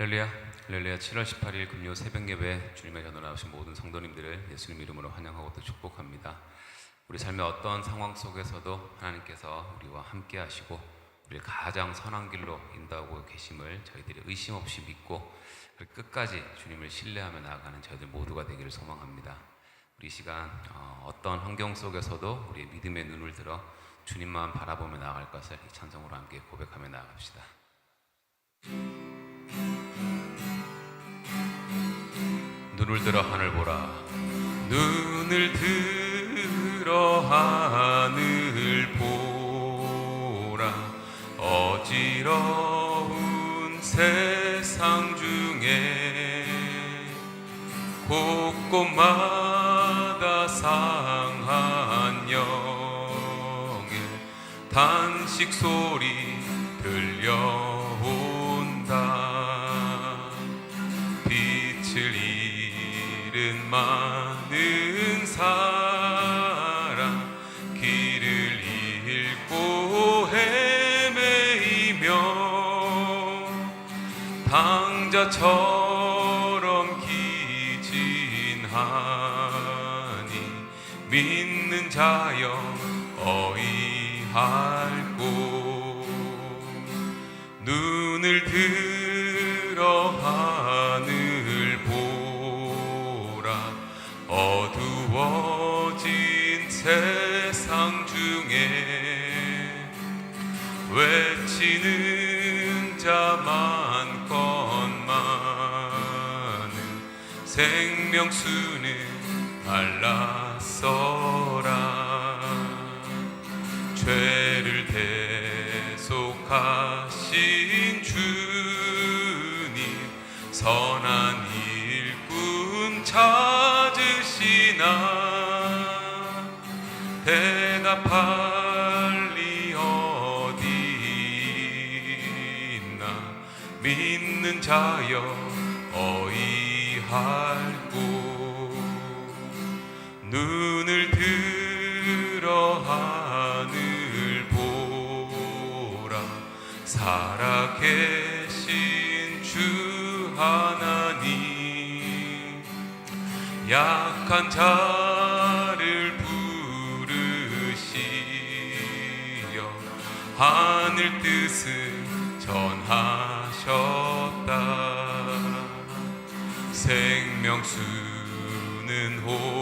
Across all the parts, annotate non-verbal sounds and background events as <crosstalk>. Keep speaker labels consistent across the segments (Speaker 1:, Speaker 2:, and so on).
Speaker 1: 할렐루야, 할렐루야 7월 18일 금요 새벽 예배 주님의 전으로 나오신 모든 성도님들을 예수님 이름으로 환영하고 또 축복합니다. 우리 삶의 어떤 상황 속에서도 하나님께서 우리와 함께 하시고 우리를 가장 선한 길로 인도하고 계심을 저희들이 의심 없이 믿고 끝까지 주님을 신뢰하며 나아가는 저희들 모두가 되기를 소망합니다. 우리 이 시간 어, 어떤 환경 속에서도 우리의 믿음의 눈을 들어 주님만 바라보며 나아갈 것을 이 찬송으로 함께 고백하며 나아갑시다. 눈을 들어 하늘 보라. 눈을 들어 하늘 보라. 어지러운 세상 중에 곳곳마다 상한 영의 단식 소리 들려온다 많은 사람 길을 잃고 헤매이며 당자처럼 기진하니 믿는 자여 어이할 자 많건 많은 생명수는 알라서라. 죄를 대속하신 주님 선한 일꾼 찾으시나. 대답할 믿는 자여 어이할고 눈을 들어 하늘 보라. 살아계신 주 하나님. 약한 부르시어 하늘 뜻을 전하 생명수는 홀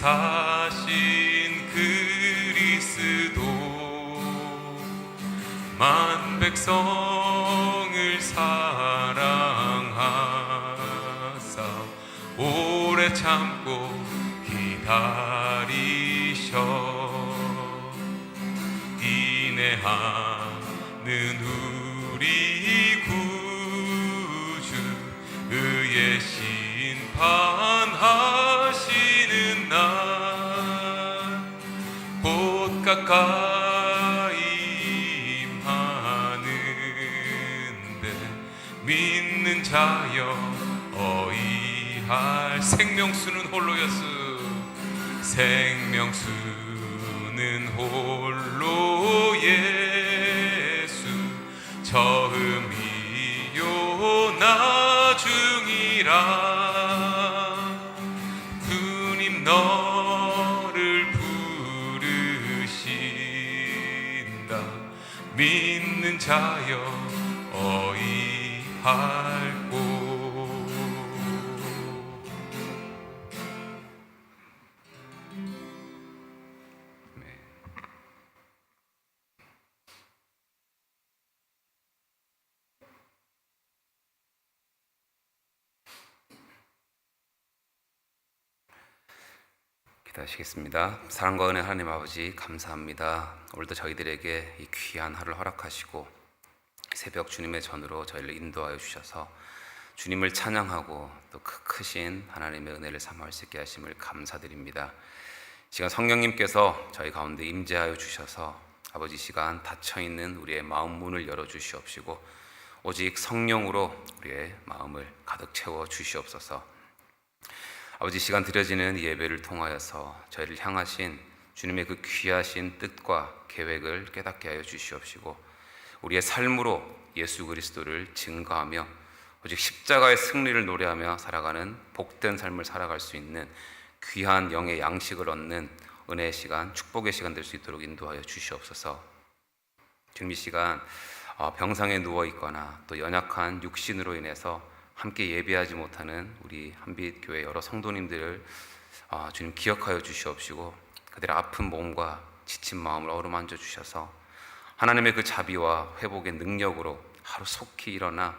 Speaker 1: 사신 그리스도. 만 백성을 사랑하사 오래 참고 기다리셔. 인내하는 우 생명수는 홀로 예수 생명수는 홀로 예수. 처음이요 나중이라. 주님 너를 부르신다. 믿는 자여 어이할 기도하시겠습니다. 사랑과 은혜 하나님 아버지 감사합니다. 오늘도 저희들에게 이 귀한 하루를 허락하시고 이 새벽 주님의 전으로 저희를 인도하여 주셔서 주님을 찬양하고 또 크- 크신 하나님의 은혜를 삼할 수 있게 하심을 감사드립니다. 이 시간 성령님께서 저희 가운데 임재하여 주셔서 아버지 이 시간 닫혀 있는 우리의 마음 문을 열어 주시옵시고 오직 성령으로 우리의 마음을 가득 채워 주시옵소서. 아버지 이 시간 드려지는 이 예배를 통하여서 저희를 향하신 주님의 그 귀하신 뜻과 계획을 깨닫게 하여 주시옵시고 우리의 삶으로 예수 그리스도를 증거하며 오직 십자가의 승리를 노래하며 살아가는 복된 삶을 살아갈 수 있는 귀한 영의 양식을 얻는 은혜의 시간, 축복의 시간 될 수 있도록 인도하여 주시옵소서. 지금 이 시간 어, 병상에 누워 있거나 또 연약한 육신으로 인해서 함께 예배하지 못하는 우리 한빛 교회 여러 성도님들을 어, 주님 기억하여 주시옵시고 그들의 아픈 몸과 지친 마음을 어루만져 주셔서 하나님의 그 자비와 회복의 능력으로 하루 속히 일어나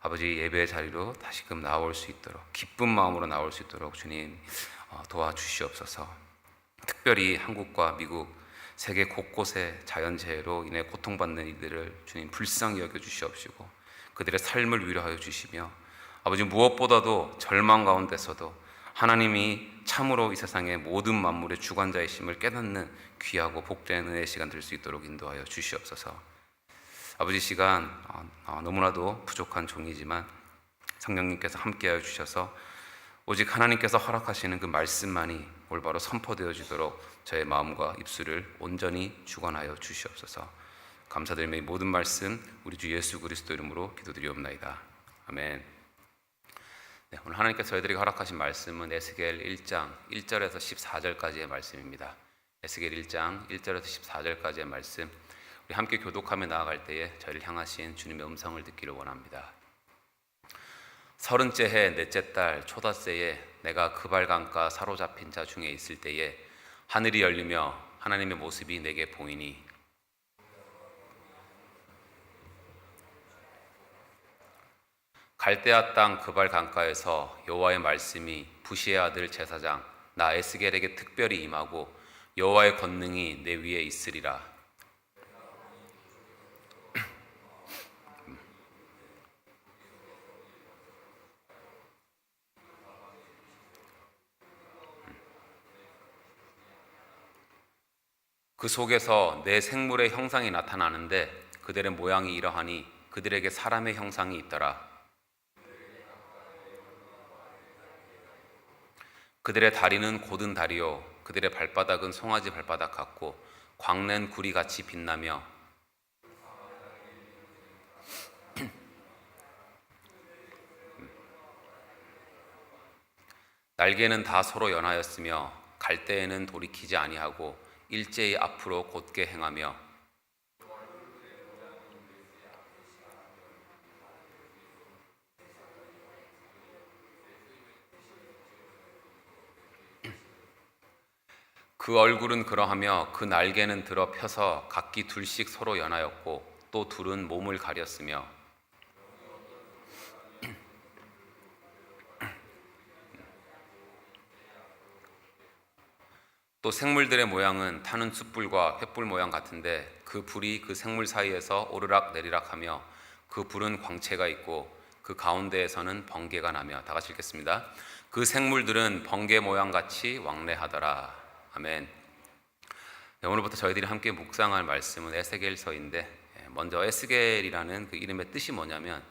Speaker 1: 아버지 예배의 자리로 다시금 나올 수 있도록 기쁜 마음으로 나올 수 있도록 주님 어, 도와주시옵소서. 특별히 한국과 미국 세계 곳곳에 자연재해로 인해 고통받는 이들을 주님 불쌍히 여겨 주시옵시고 그들의 삶을 위로하여 주시며 아버지 무엇보다도 절망 가운데서도 하나님이 참으로 이 세상의 모든 만물의 주관자이심을 깨닫는 귀하고 복된 은혜의 시간 될 수 있도록 인도하여 주시옵소서. 아버지 이 시간 어, 어, 너무나도 부족한 종이지만 성령님께서 함께하여 주셔서 오직 하나님께서 허락하시는 그 말씀만이 올바로 선포되어지도록 저의 마음과 입술을 온전히 주관하여 주시옵소서. 감사드리며 이 모든 말씀 우리 주 예수 그리스도 이름으로 기도드리옵나이다. 아멘. 네, 오늘 하나님께서 저희들에게 허락하신 말씀은 에스겔 1장 1절에서 14절까지의 말씀입니다. 에스겔 1장 1절에서 14절까지의 말씀. 우리 함께 교독하며 나아갈 때에 저희를 향하신 주님의 음성을 듣기를 원합니다. 서른째 해 넷째 달 초닷새에 내가 그발강가 사로잡힌 자 중에 있을 때에 하늘이 열리며 하나님의 모습이 내게 보이니 갈대아 땅 그발 강가에서 여호와의 말씀이 부시의 아들 제사장 나 에스겔에게 특별히 임하고 여호와의 권능이 내 위에 있으리라 그 속에서 내 생물의 형상이 나타나는데 그들의 모양이 이러하니 그들에게 사람의 형상이 있더라. 그들의 다리는 곧은 다리요. 그들의 발바닥은 송아지 발바닥 같고 광낸 구리 같이 빛나며 <clears throat> 날개는 다 서로 연하였으며 갈대에는 돌이키지 아니하고 일제히 앞으로 곧게 행하며 그 얼굴은 그러하며 그 날개는 들어 펴서 각기 둘씩 서로 연하였고 또 둘은 몸을 가렸으며 또 생물들의 모양은 타는 숯불과 횃불 모양 같은데 그 불이 그 생물 사이에서 오르락 내리락 하며 그 불은 광채가 있고 그 가운데에서는 번개가 나며 다 같이 읽겠습니다. 그 생물들은 번개 모양 같이 왕래하더라. 아멘. 네, 오늘부터 저희들이 함께 묵상할 말씀은 에스겔서인데 예, 먼저 에스겔이라는 그 이름의 뜻이 뭐냐면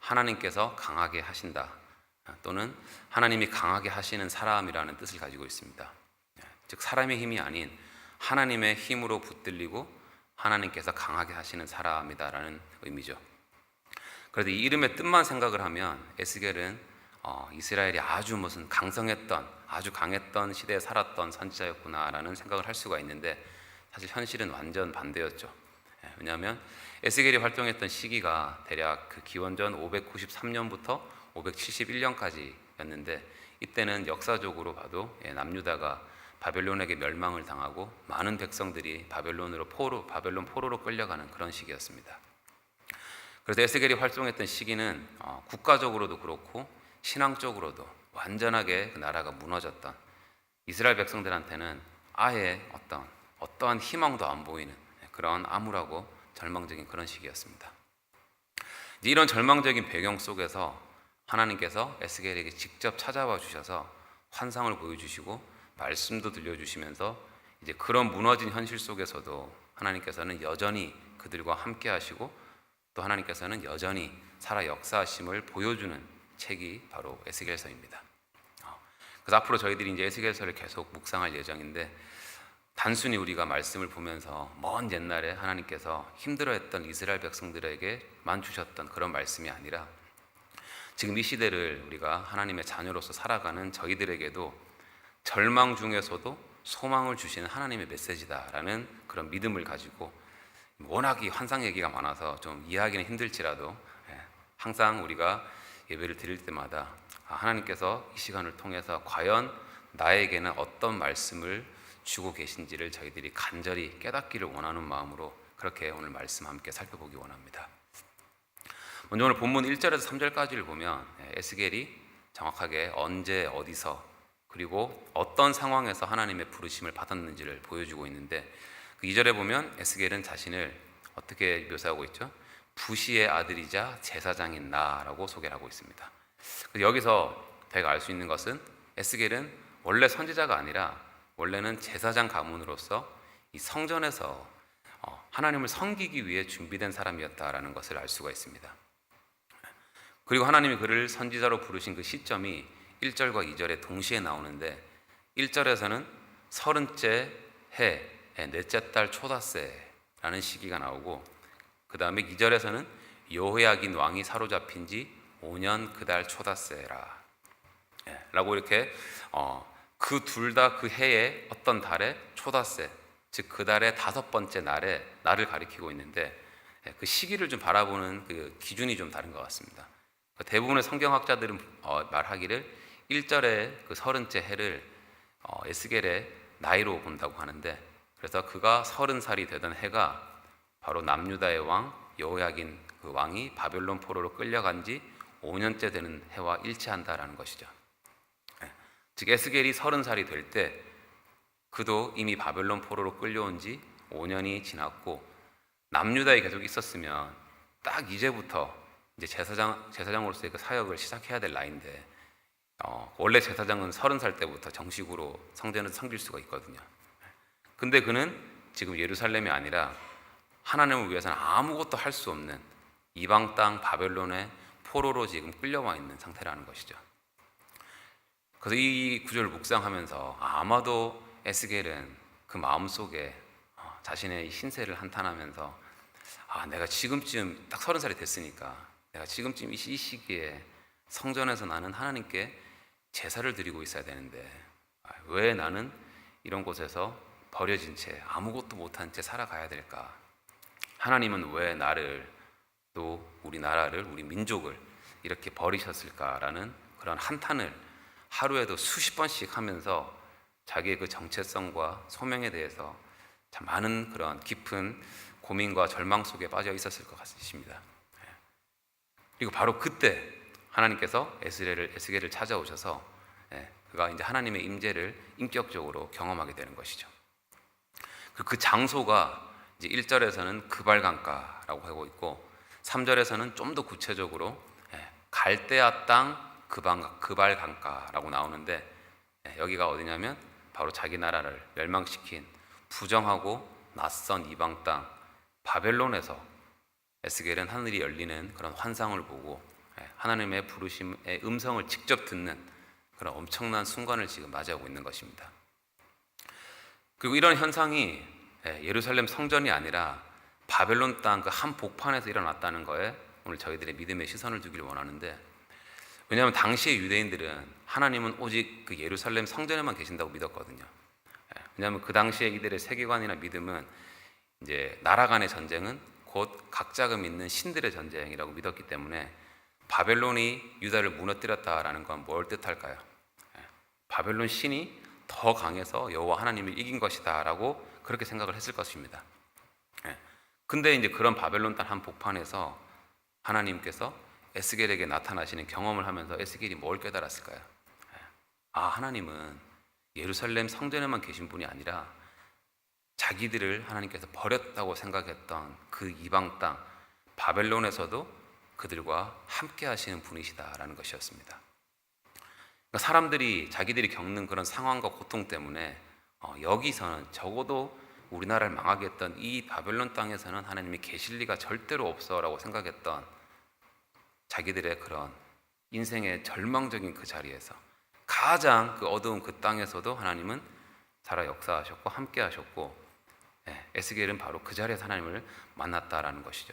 Speaker 1: 하나님께서 강하게 하신다 아, 또는 하나님이 강하게 하시는 사람이라는 뜻을 가지고 있습니다. 예, 즉 사람의 힘이 아닌 하나님의 힘으로 붙들리고 하나님께서 강하게 하시는 사람이다라는 의미죠. 그래도 이 이름의 뜻만 생각을 하면 에스겔은 어, 이스라엘이 아주 무슨 강성했던 아주 강했던 시대에 살았던 선지자였구나라는 생각을 할 수가 있는데 사실 현실은 완전 반대였죠. 예, 왜냐하면 에스겔이 활동했던 시기가 대략 그 기원전 593년부터 571년까지였는데 이때는 역사적으로 봐도 예, 남유다가 바벨론에게 멸망을 당하고 많은 백성들이 바벨론으로 포로 바벨론 포로로 끌려가는 그런 시기였습니다. 그래서 에스겔이 활동했던 시기는 어, 국가적으로도 그렇고 신앙적으로도 완전하게 그 나라가 무너졌던 이스라엘 백성들한테는 아예 어떤 어떠한 희망도 안 보이는 그런 암울하고 절망적인 그런 시기였습니다. 이런 절망적인 배경 속에서 하나님께서 에스겔에게 직접 찾아와 주셔서 환상을 보여주시고 말씀도 들려주시면서 이제 그런 무너진 현실 속에서도 하나님께서는 여전히 그들과 함께 하시고 또 하나님께서는 여전히 살아 역사하심을 보여주는 책이 바로 에스겔서입니다. 어, 그래서 앞으로 저희들이 이제 에스겔서를 계속 묵상할 예정인데 단순히 우리가 말씀을 보면서 먼 옛날에 하나님께서 힘들어했던 이스라엘 백성들에게만 주셨던 그런 말씀이 아니라 지금 이 시대를 우리가 하나님의 자녀로서 살아가는 저희들에게도 절망 중에서도 소망을 주시는 하나님의 메시지다라는 그런 믿음을 가지고 워낙 이 환상 얘기가 많아서 좀 이해하기는 힘들지라도 예, 항상 우리가 예배를 드릴 때마다 아, 하나님께서 이 시간을 통해서 과연 나에게는 어떤 말씀을 주고 계신지를 저희들이 간절히 깨닫기를 원하는 마음으로 그렇게 오늘 말씀 함께 살펴보기 원합니다. 먼저 오늘 본문 1절에서 3절까지를 보면 예, 에스겔이 정확하게 언제 어디서 그리고 어떤 상황에서 하나님의 부르심을 받았는지를 보여주고 있는데 그 2절에 보면 에스겔은 자신을 어떻게 묘사하고 있죠? 부시의 아들이자 제사장인 나라고 소개를 하고 있습니다. 여기서 저희가 알 수 있는 것은 에스겔은 원래 선지자가 아니라 원래는 제사장 가문으로서 이 성전에서 어, 하나님을 섬기기 위해 준비된 사람이었다라는 것을 알 수가 있습니다. 그리고 하나님이 그를 선지자로 부르신 그 시점이 1절과 2절에 동시에 나오는데 1절에서는 서른째 해 넷째 달 초다세라는 시기가 나오고 그 다음에 2절에서는 여호야긴 왕이 사로잡힌 지 5년 그달 초다세라 예, 라고 이렇게 어, 그 둘 다 그 해의 어떤 달에 초다세 즉 그 달의 다섯 번째 날에 날을 가리키고 있는데 예, 그 시기를 좀 바라보는 그 기준이 좀 다른 것 같습니다. 대부분의 성경학자들은 어, 말하기를 1절의 그 서른째 해를 어, 에스겔의 나이로 본다고 하는데 그래서 그가 서른 살이 되던 해가 바로 남유다의 왕 여호야긴 그 왕이 바벨론 포로로 끌려간 지 5년째 되는 해와 일치한다라는 것이죠. 예. 즉 에스겔이 서른 살이 될 때 그도 이미 바벨론 포로로 끌려온 지 5년이 지났고 남유다에 계속 있었으면 딱 이제부터 이제 제사장 제사장으로서의 그 사역을 시작해야 될 나이인데 어, 원래 제사장은 서른 살 때부터 정식으로 성전을 섬길 수가 있거든요. 근데 그는 지금 예루살렘이 아니라 하나님을 위해서는 아무것도 할 수 없는 이방 땅 바벨론의 포로로 지금 끌려와 있는 상태라는 것이죠. 그래서 이 구절을 묵상하면서 아마도 에스겔은 그 마음 속에 어, 자신의 신세를 한탄하면서 아, 내가 지금쯤 딱 서른 살이 됐으니까 내가 지금쯤 이 시기에 성전에서 나는 하나님께 제사를 드리고 있어야 되는데 아, 왜 나는 이런 곳에서 버려진 채 아무것도 못한 채 살아가야 될까? 하나님은 왜 나를 또 우리 나라를 우리 민족을 이렇게 버리셨을까라는 그런 한탄을 하루에도 수십 번씩 하면서 자기의 그 정체성과 소명에 대해서 참 많은 그런 깊은 고민과 절망 속에 빠져 있었을 것 같습니다. 그리고 바로 그때 하나님께서 에스겔을 에스겔을 찾아오셔서 예, 그가 이제 하나님의 임재를 인격적으로 경험하게 되는 것이죠. 그 장소가 이제 1절에서는 그발강가라고 하고 있고 3절에서는 좀 더 구체적으로 예, 갈대아 땅 그방 그발강가라고 나오는데 예, 여기가 어디냐면 바로 자기 나라를 멸망시킨 부정하고 낯선 이방 땅 바벨론에서 에스겔은 하늘이 열리는 그런 환상을 보고 예, 하나님의 부르심의 음성을 직접 듣는 그런 엄청난 순간을 지금 맞이하고 있는 것입니다. 그리고 이런 현상이 예, 예루살렘 성전이 아니라 바벨론 땅 그 한 복판에서 일어났다는 거에 오늘 저희들의 믿음의 시선을 두기를 원하는데 왜냐하면 당시의 유대인들은 하나님은 오직 그 예루살렘 성전에만 계신다고 믿었거든요. 예, 왜냐하면 그 당시에 이들의 세계관이나 믿음은 이제 나라 간의 전쟁은 곧 각자가 믿는 신들의 전쟁이라고 믿었기 때문에 바벨론이 유다를 무너뜨렸다라는 건 뭘 뜻할까요? 예, 바벨론 신이 더 강해서 여호와 하나님을 이긴 것이다라고 그렇게 생각을 했을 것입니다. 예, 근데 이제 그런 바벨론 땅 한 복판에서 하나님께서 에스겔에게 나타나시는 경험을 하면서 에스겔이 뭘 깨달았을까요? 예, 아 하나님은 예루살렘 성전에만 계신 분이 아니라 자기들을 하나님께서 버렸다고 생각했던 그 이방 땅 바벨론에서도 그들과 함께 하시는 분이시다라는 것이었습니다. 그러니까 사람들이 자기들이 겪는 그런 상황과 고통 때문에 어, 여기서는 적어도 우리나라를 망하게 했던 이 바벨론 땅에서는 하나님이 계실 리가 절대로 없어라고 생각했던 자기들의 그런 인생의 절망적인 그 자리에서 가장 그 어두운 그 땅에서도 하나님은 살아 역사하셨고 함께 하셨고 예, 에스겔은 바로 그 자리에서 하나님을 만났다라는 것이죠.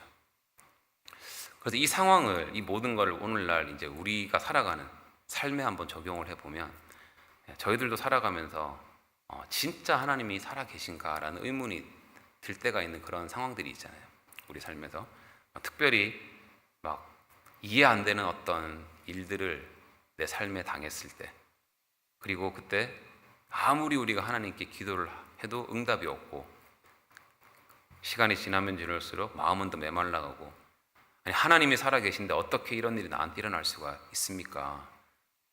Speaker 1: 그래서 이 상황을 이 모든 것을 오늘날 이제 우리가 살아가는 삶에 한번 적용을 해보면 예, 저희들도 살아가면서 어, 진짜 하나님이 살아 계신가라는 의문이 들 때가 있는 그런 상황들이 있잖아요. 우리 삶에서 어, 특별히 막 이해 안 되는 어떤 일들을 내 삶에 당했을 때 그리고 그때 아무리 우리가 하나님께 기도를 해도 응답이 없고 시간이 지나면 지날수록 마음은 더 메말라가고 아니 하나님이 살아 계신데 어떻게 이런 일이 나한테 일어날 수가 있습니까?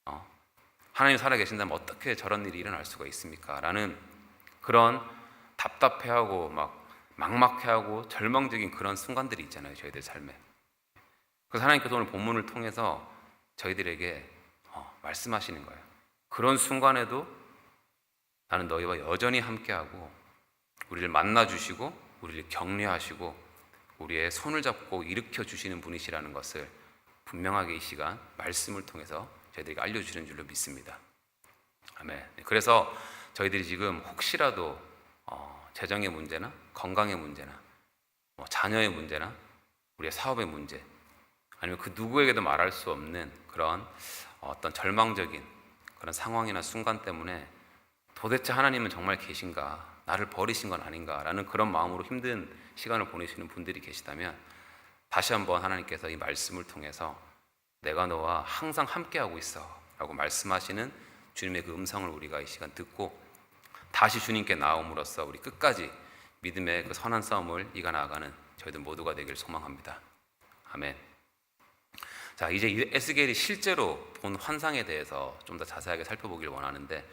Speaker 1: 어? 하나님 살아 계신다면 어떻게 저런 일이 일어날 수가 있습니까? 라는 그런 답답해하고 막 막막해하고 절망적인 그런 순간들이 있잖아요 저희들 삶에 그래서 하나님께서 오늘 본문을 통해서 저희들에게 어, 말씀하시는 거예요 그런 순간에도 나는 너희와 여전히 함께하고 우리를 만나주시고 우리를 격려하시고 우리의 손을 잡고 일으켜 주시는 분이시라는 것을 분명하게 이 시간 말씀을 통해서 저희들에게 알려주시는 줄로 믿습니다. 아멘. 네, 그래서 저희들이 지금 혹시라도 어, 재정의 문제나 건강의 문제나 뭐 자녀의 문제나 우리의 사업의 문제 아니면 그 누구에게도 말할 수 없는 그런 어떤 절망적인 그런 상황이나 순간 때문에 도대체 하나님은 정말 계신가 나를 버리신 건 아닌가라는 그런 마음으로 힘든 시간을 보내시는 분들이 계시다면 다시 한번 하나님께서 이 말씀을 통해서 내가 너와 항상 함께하고 있어 라고 말씀하시는 주님의 그 음성을 우리가 이 시간 듣고 다시 주님께 나옴으로써 우리 끝까지 믿음의 그 선한 싸움을 이가 나아가는 저희들 모두가 되길 소망합니다. 아멘. 자, 이제 이 에스겔이 실제로 본 환상에 대해서 좀 더 자세하게 살펴보길 원하는데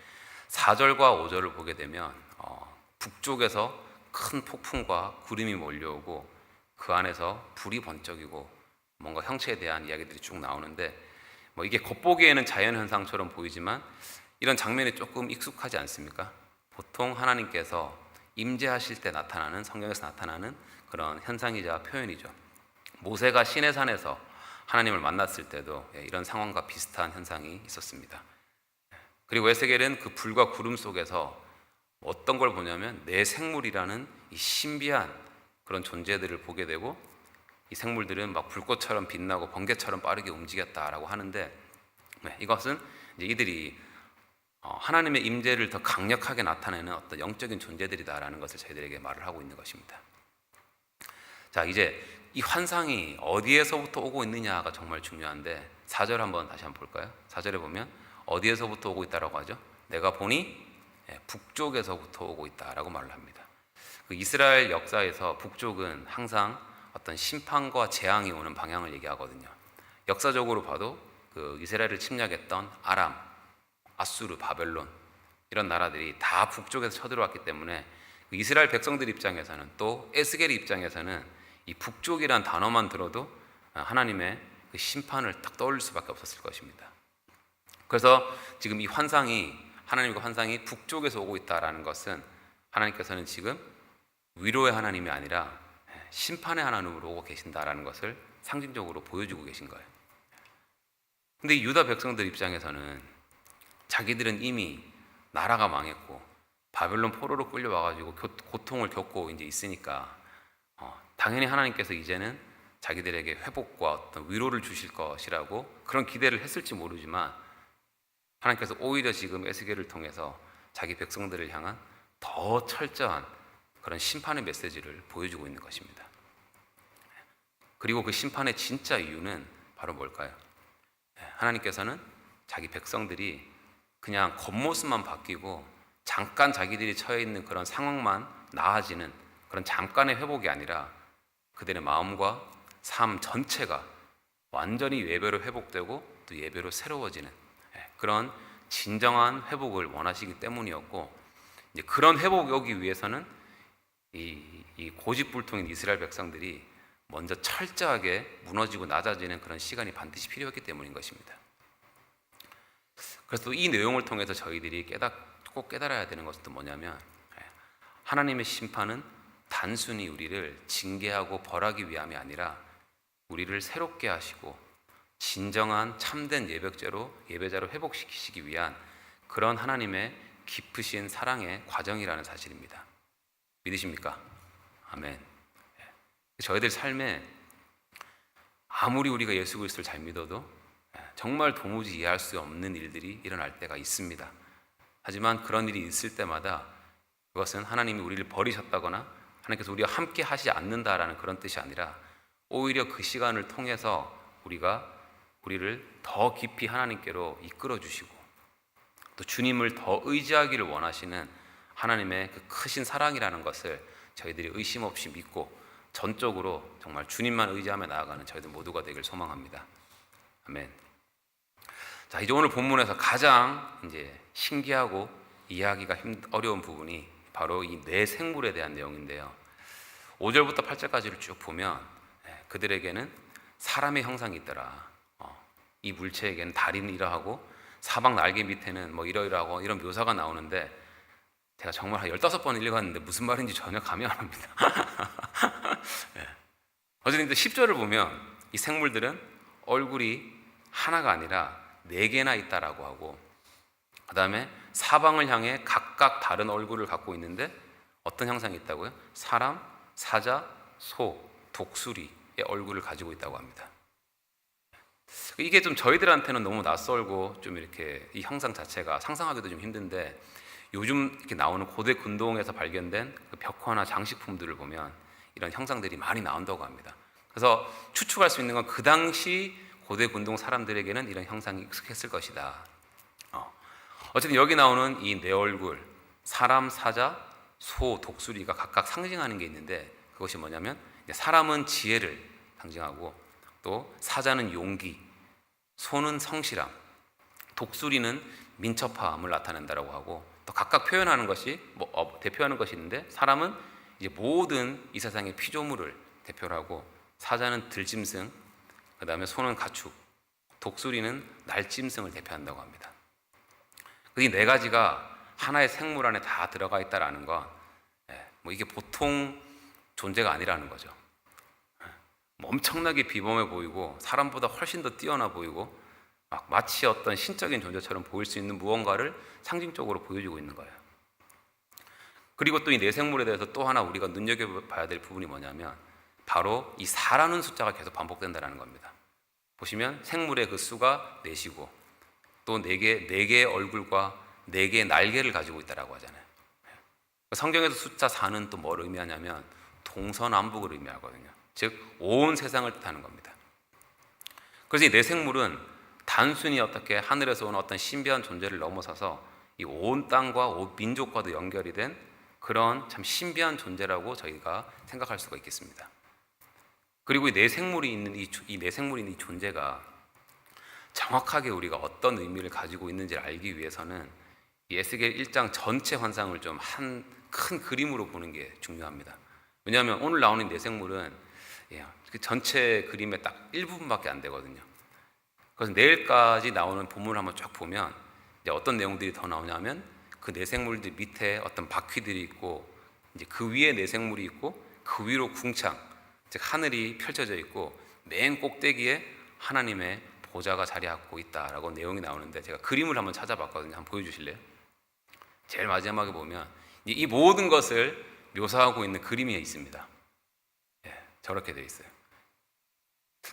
Speaker 1: 4절과 5절을 보게 되면 어, 북쪽에서 큰 폭풍과 구름이 몰려오고 그 안에서 불이 번쩍이고 뭔가 형체에 대한 이야기들이 쭉 나오는데 뭐 이게 겉보기에는 자연 현상처럼 보이지만 이런 장면이 조금 익숙하지 않습니까? 보통 하나님께서 임재하실 때 나타나는 성경에서 나타나는 그런 현상이자 표현이죠. 모세가 시내산에서 하나님을 만났을 때도 예, 이런 상황과 비슷한 현상이 있었습니다. 그리고 에스겔은 그 불과 구름 속에서 어떤 걸 보냐면 내 생물이라는 이 신비한 그런 존재들을 보게 되고 이 생물들은 막 불꽃처럼 빛나고 번개처럼 빠르게 움직였다라고 하는데 네, 이것은 이들이 어, 하나님의 임재를 더 강력하게 나타내는 어떤 영적인 존재들이다라는 것을 저희들에게 말을 하고 있는 것입니다. 자 이제 이 환상이 어디에서부터 오고 있느냐가 정말 중요한데 4절 한번 다시 한번 볼까요? 4절에 보면 어디에서부터 오고 있다라고 하죠? 내가 보니 예, 북쪽에서부터 오고 있다라고 말을 합니다. 그 이스라엘 역사에서 북쪽은 항상 어떤 심판과 재앙이 오는 방향을 얘기하거든요. 역사적으로 봐도 그 이스라엘을 침략했던 아람, 아수르, 바벨론 이런 나라들이 다 북쪽에서 쳐들어왔기 때문에 그 이스라엘 백성들 입장에서는 또 에스겔 입장에서는 이 북쪽이란 단어만 들어도 하나님의 그 심판을 딱 떠올릴 수밖에 없었을 것입니다. 그래서 지금 이 환상이 하나님과 환상이 북쪽에서 오고 있다라는 것은 하나님께서는 지금 위로의 하나님이 아니라 심판의 하나님으로 오고 계신다라는 것을 상징적으로 보여주고 계신 거예요. 근데 유다 백성들 입장에서는 자기들은 이미 나라가 망했고 바벨론 포로로 끌려와가지고 고통을 겪고 이제 있으니까 어, 당연히 하나님께서 이제는 자기들에게 회복과 어떤 위로를 주실 것이라고 그런 기대를 했을지 모르지만 하나님께서 오히려 지금 에스겔을 통해서 자기 백성들을 향한 더 철저한 그런 심판의 메시지를 보여주고 있는 것입니다. 그리고 그 심판의 진짜 이유는 바로 뭘까요? 하나님께서는 자기 백성들이 그냥 겉모습만 바뀌고 잠깐 자기들이 처해 있는 그런 상황만 나아지는 그런 잠깐의 회복이 아니라 그들의 마음과 삶 전체가 완전히 예배로 회복되고 또 예배로 새로워지는 그런 진정한 회복을 원하시기 때문이었고 그런 회복이 오기 위해서는 이, 이 고집불통인 이스라엘 백성들이 먼저 철저하게 무너지고 낮아지는 그런 시간이 반드시 필요했기 때문인 것입니다. 그래서 이 내용을 통해서 저희들이 깨닫, 꼭 깨달아야 되는 것은 또 뭐냐면 예, 하나님의 심판은 단순히 우리를 징계하고 벌하기 위함이 아니라 우리를 새롭게 하시고 진정한 참된 예배자로 예배자로 회복시키시기 위한 그런 하나님의 깊으신 사랑의 과정이라는 사실입니다. 믿으십니까? 아멘. 예. 저희들 삶에 아무리 우리가 예수 그리스도를 잘 믿어도 예, 정말 도무지 이해할 수 없는 일들이 일어날 때가 있습니다. 하지만 그런 일이 있을 때마다 그것은 하나님이 우리를 버리셨다거나 하나님께서 우리와 함께 하지 않는다라는 그런 뜻이 아니라 오히려 그 시간을 통해서 우리가 우리를 더 깊이 하나님께로 이끌어 주시고 또 주님을 더 의지하기를 원하시는 하나님의 그 크신 사랑이라는 것을 저희들이 의심 없이 믿고 전적으로 정말 주님만 의지하며 나아가는 저희들 모두가 되길 소망합니다. 아멘. 자, 이제 오늘 본문에서 가장 이제 신기하고 이해하기가 힘 어려운 부분이 바로 이 내 생물에 대한 내용인데요. 5절부터 8절까지를 쭉 보면 예, 그들에게는 사람의 형상이 있더라. 어, 이 물체에게는 다리는 이러하고 사방 날개 밑에는 뭐 이러이러하고 이런 묘사가 나오는데 제가 정말 한 15번 읽어봤는데 무슨 말인지 전혀 감이 안 옵니다. <laughs> 예. 어쨌든 10절을 보면 이 생물들은 얼굴이 하나가 아니라 네 개나 있다라고 하고 그 다음에 사방을 향해 각각 다른 얼굴을 갖고 있는데 어떤 형상이 있다고요? 사람, 사자, 소, 독수리의 얼굴을 가지고 있다고 합니다. 이게 좀 저희들한테는 너무 낯설고 좀 이렇게 이 형상 자체가 상상하기도 좀 힘든데 요즘 이렇게 나오는 고대 군동에서 발견된 그 벽화나 장식품들을 보면 이런 형상들이 많이 나온다고 합니다. 그래서 추측할 수 있는 건 그 당시 고대 군동 사람들에게는 이런 형상이 익숙했을 것이다. 어. 어쨌든 여기 나오는 이 내 얼굴, 사람, 사자, 소, 독수리가 각각 상징하는 게 있는데 그것이 뭐냐면 사람은 지혜를 상징하고 또 사자는 용기, 소는 성실함, 독수리는 민첩함을 나타낸다라고 하고 또 각각 표현하는 것이 뭐 어, 대표하는 것이 있는데 사람은 이제 모든 이 세상의 피조물을 대표로 하고 사자는 들짐승, 그 다음에 소는 가축, 독수리는 날짐승을 대표한다고 합니다. 이 네 가지가 하나의 생물 안에 다 들어가 있다라는 건, 예, 뭐 이게 보통 존재가 아니라는 거죠. 예, 뭐 엄청나게 비범해 보이고 사람보다 훨씬 더 뛰어나 보이고 막 마치 어떤 신적인 존재처럼 보일 수 있는 무언가를 상징적으로 보여주고 있는 거예요. 그리고 또 이 내생물에 대해서 또 하나 우리가 눈여겨봐야 될 부분이 뭐냐면 바로 이 4라는 숫자가 계속 반복된다는 겁니다. 보시면 생물의 그 수가 4시고 또 4개, 4개의 얼굴과 4개의 날개를 가지고 있다라고 하잖아요. 성경에서 숫자 4는 또 뭘 의미하냐면 동서남북을 의미하거든요. 즉, 온 세상을 뜻하는 겁니다. 그래서 이 내생물은 단순히 어떻게 하늘에서 온 어떤 신비한 존재를 넘어서서 이 온 땅과 온 민족과도 연결이 된 그런 참 신비한 존재라고 저희가 생각할 수가 있겠습니다. 그리고 이 내생물이 있는 이, 이 내생물이 있는 이 존재가 정확하게 우리가 어떤 의미를 가지고 있는지를 알기 위해서는 이 에스겔 1장 전체 환상을 좀 한 큰 그림으로 보는 게 중요합니다. 왜냐하면 오늘 나오는 내생물은 예, 그 전체 그림의 딱 일부분밖에 안 되거든요. 그래서 내일까지 나오는 본문을 한번 쫙 보면 이제 어떤 내용들이 더 나오냐면 그 내생물들 밑에 어떤 바퀴들이 있고 이제 그 위에 내생물이 있고 그 위로 궁창 즉 하늘이 펼쳐져 있고 맨 꼭대기에 하나님의 보좌가 자리하고 있다라고 내용이 나오는데 제가 그림을 한번 찾아봤거든요. 한번 보여주실래요? 제일 마지막에 보면 이 모든 것을 묘사하고 있는 그림이 있습니다. 예, 저렇게 돼 있어요.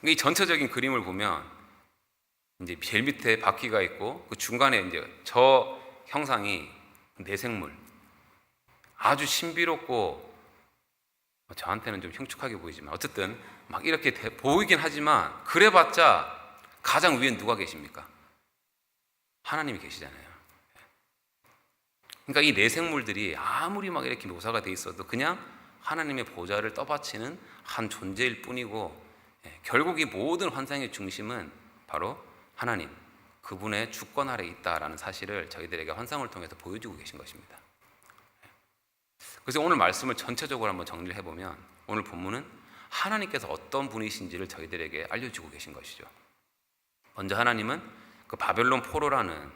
Speaker 1: 이 전체적인 그림을 보면 이제 제일 밑에 바퀴가 있고 그 중간에 이제 저 형상이 내생물 아주 신비롭고 저한테는 좀 흉측하게 보이지만 어쨌든 막 이렇게 보이긴 하지만 그래봤자 가장 위엔 누가 계십니까? 하나님이 계시잖아요. 그러니까 이 내생물들이 아무리 막 이렇게 묘사가 돼 있어도 그냥 하나님의 보좌를 떠받치는 한 존재일 뿐이고 예, 결국 이 모든 환상의 중심은 바로 하나님 그분의 주권 아래 있다라는 사실을 저희들에게 환상을 통해서 보여주고 계신 것입니다. 그래서 오늘 말씀을 전체적으로 한번 정리를 해보면 오늘 본문은 하나님께서 어떤 분이신지를 저희들에게 알려주고 계신 것이죠. 먼저 하나님은 그 바벨론 포로라는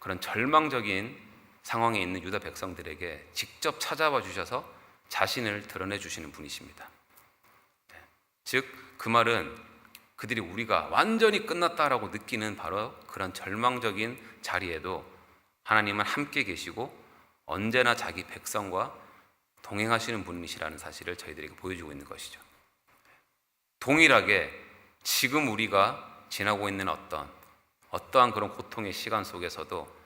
Speaker 1: 그런 절망적인 상황에 있는 유다 백성들에게 직접 찾아와 주셔서 자신을 드러내 주시는 분이십니다. 네. 즉, 그 말은 그들이 우리가 완전히 끝났다라고 느끼는 바로 그런 절망적인 자리에도 하나님은 함께 계시고 언제나 자기 백성과 동행하시는 분이시라는 사실을 저희들에게 보여주고 있는 것이죠. 동일하게 지금 우리가 지나고 있는 어떤 어떠한 그런 고통의 시간 속에서도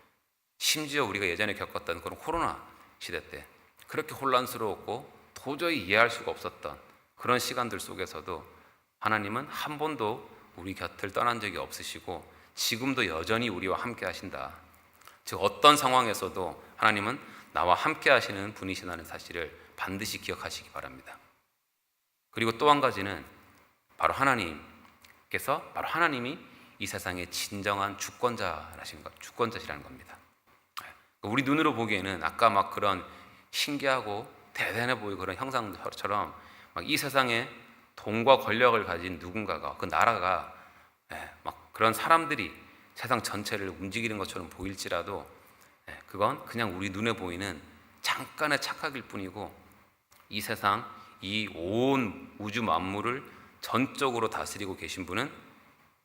Speaker 1: 심지어 우리가 예전에 겪었던 그런 코로나 시대 때 그렇게 혼란스러웠고 도저히 이해할 수가 없었던 그런 시간들 속에서도 하나님은 한 번도 우리 곁을 떠난 적이 없으시고 지금도 여전히 우리와 함께 하신다. 즉 어떤 상황에서도 하나님은 나와 함께 하시는 분이시라는 사실을 반드시 기억하시기 바랍니다. 그리고 또 한 가지는 바로 하나님께서 바로 하나님이 이 세상의 진정한 주권자라신 것, 주권자시라는 겁니다. 우리 눈으로 보기에는 아까 막 그런 신기하고 대단해 보이고 그런 형상처럼 막 이 세상에 돈과 권력을 가진 누군가가 그 나라가 예, 막 그런 사람들이 세상 전체를 움직이는 것처럼 보일지라도 예, 그건 그냥 우리 눈에 보이는 잠깐의 착각일 뿐이고 이 세상 이 온 우주 만물을 전적으로 다스리고 계신 분은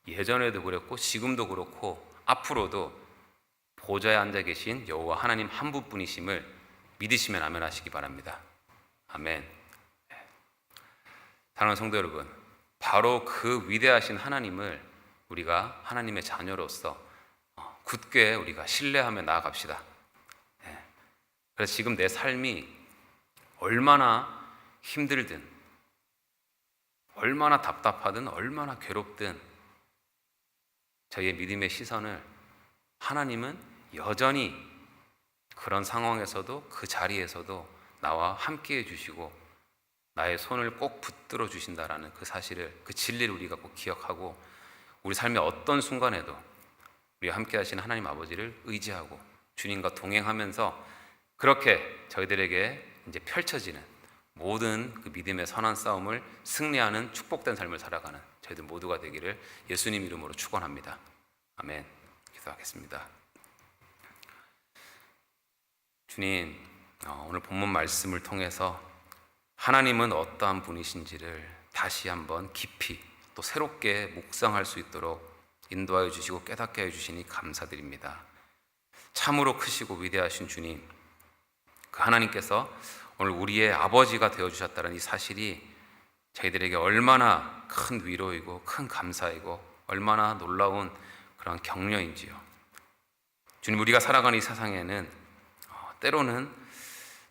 Speaker 1: 예전에도 그랬고 지금도 그렇고 앞으로도 보좌에 앉아 계신 여호와 하나님 한 분뿐이심을 믿으시면 아멘하시기 바랍니다. 아멘. 사랑하는 성도 여러분, 바로 그 위대하신 하나님을 우리가 하나님의 자녀로서 어, 굳게 우리가 신뢰하며 나아갑시다. 예. 그래서 지금 내 삶이 얼마나 힘들든, 얼마나 답답하든, 얼마나 괴롭든, 저희의 믿음의 시선을 하나님은 여전히 그런 상황에서도 그 자리에서도 나와 함께 해주시고 나의 손을 꼭 붙들어 주신다라는 그 사실을 그 진리를 우리가 꼭 기억하고 우리 삶의 어떤 순간에도 우리와 함께 하시는 하나님 아버지를 의지하고 주님과 동행하면서 그렇게 저희들에게 이제 펼쳐지는 모든 그 믿음의 선한 싸움을 승리하는 축복된 삶을 살아가는 저희들 모두가 되기를 예수님 이름으로 축원합니다. 아멘. 기도하겠습니다. 주님, 어, 오늘 본문 말씀을 통해서 하나님은 어떠한 분이신지를 다시 한번 깊이 또 새롭게 묵상할 수 있도록 인도하여 주시고 깨닫게 해 주시니 감사드립니다. 참으로 크시고 위대하신 주님, 그 하나님께서 오늘 우리의 아버지가 되어 주셨다는 이 사실이 저희들에게 얼마나 큰 위로이고 큰 감사이고 얼마나 놀라운 그런 격려인지요. 주님, 우리가 살아가는 이 세상에는 어, 때로는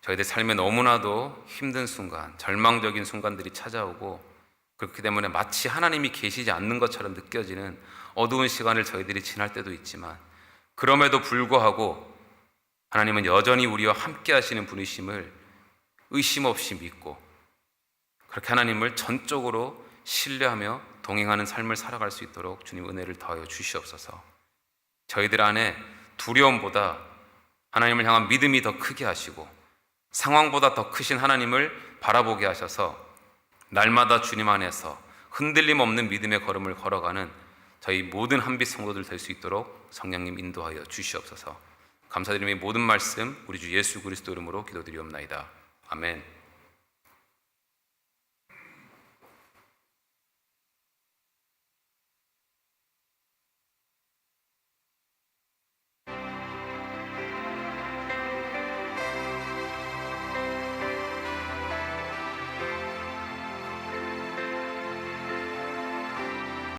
Speaker 1: 저희들 삶에 너무나도 힘든 순간, 절망적인 순간들이 찾아오고 그렇기 때문에 마치 하나님이 계시지 않는 것처럼 느껴지는 어두운 시간을 저희들이 지날 때도 있지만 그럼에도 불구하고 하나님은 여전히 우리와 함께 하시는 분이심을 의심 없이 믿고 그렇게 하나님을 전적으로 신뢰하며 동행하는 삶을 살아갈 수 있도록 주님 은혜를 더하여 주시옵소서. 저희들 안에 두려움보다 하나님을 향한 믿음이 더 크게 하시고 상황보다 더 크신 하나님을 바라보게 하셔서 날마다 주님 안에서 흔들림 없는 믿음의 걸음을 걸어가는 저희 모든 한빛 성도들 될 수 있도록 성령님 인도하여 주시옵소서. 감사드리며 모든 말씀 우리 주 예수 그리스도 이름으로 기도드리옵나이다. 아멘.